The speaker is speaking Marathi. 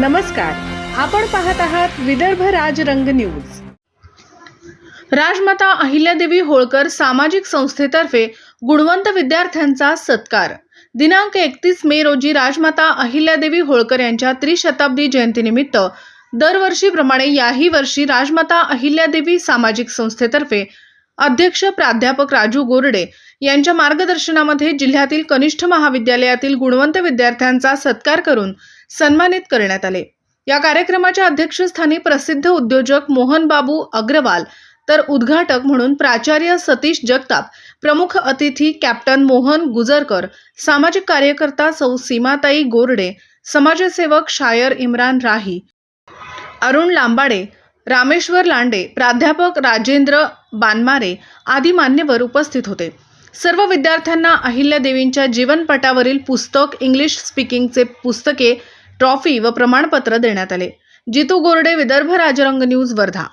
नमस्कार. आपण पाहत आहात विदर्भ राजरंग न्यूज. राजमाता अहिल्यादेवी होळकर सामाजिक संस्थेतर्फे गुणवंत विद्यार्थ्यांचा सत्कार. दिनांक एकतीस मे रोजी राजमाता अहिल्यादेवी होळकर यांच्या त्रिशताब्दी जयंतीनिमित्त दरवर्षीप्रमाणे याही वर्षी राजमाता अहिल्यादेवी सामाजिक संस्थेतर्फे अध्यक्ष प्राध्यापक राजू गोरडे यांच्या मार्गदर्शनामध्ये जिल्ह्यातील कनिष्ठ महाविद्यालयातील गुणवंत विद्यार्थ्यांचा सत्कार करून सन्मानित करण्यात आले. या कार्यक्रमाच्या अध्यक्षस्थानी प्रसिद्ध उद्योजक मोहन बाबू अग्रवाल तर उद्घाटक म्हणून प्राचार्य सतीश जगताप प्रमुख अतिथी कॅप्टन मोहन गुजरकर सामाजिक कार्यकर्ता सौ सीमाताई गोरडे समाजसेवक शायर इम्रान राही अरुण लांबाडे रामेश्वर लांडे प्राध्यापक राजेंद्र बानमारे आदी मान्यवर उपस्थित होते. सर्व विद्यार्थ्यांना अहिल्यादेवींच्या जीवनपटावरील पुस्तक इंग्लिश स्पीकिंगचे पुस्तके ट्रॉफी व प्रमाणपत्र देण्यात आले. जितू गोरडे विदर्भ राजरंग न्यूज वर्धा.